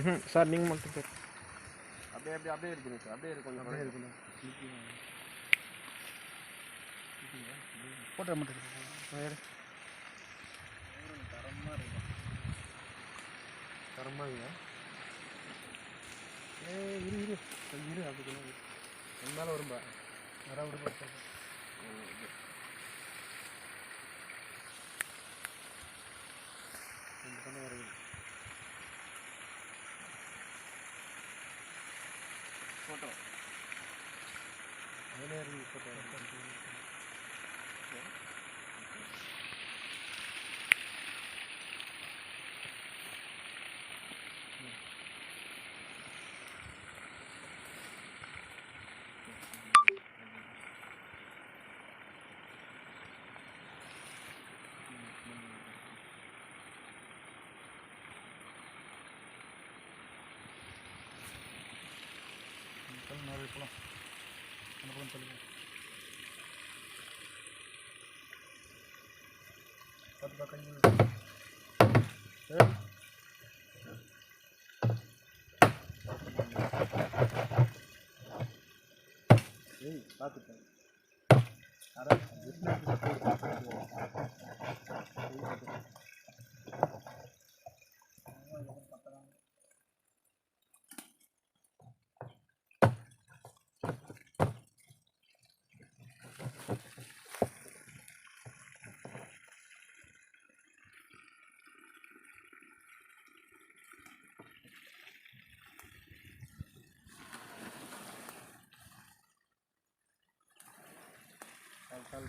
ம் சார் நீங்கள் மட்டும் சார். அப்படியே அப்படியே அப்படியே இருக்கணும் சார். அப்படியே இருக்கும் அப்படியே இருக்கணும். ஃபோட்டோ மட்டும் தரமாக இருக்கும் தரமாங்க ஏ இரு இரு. இரு அப்படி கொஞ்சம் இரு. என் மேலே வரும்பா வர விட ഫോട്ടോ. അതിലായിരുന്നു ഫോട്ടോ. ஃபோட்டோ நிறைய பழம் அந்த பழம் சொல்லுங்கள் பத்து பார்க்க ஏய் ஏய் பார்த்துட்டேன் அதான் কাঁঠাল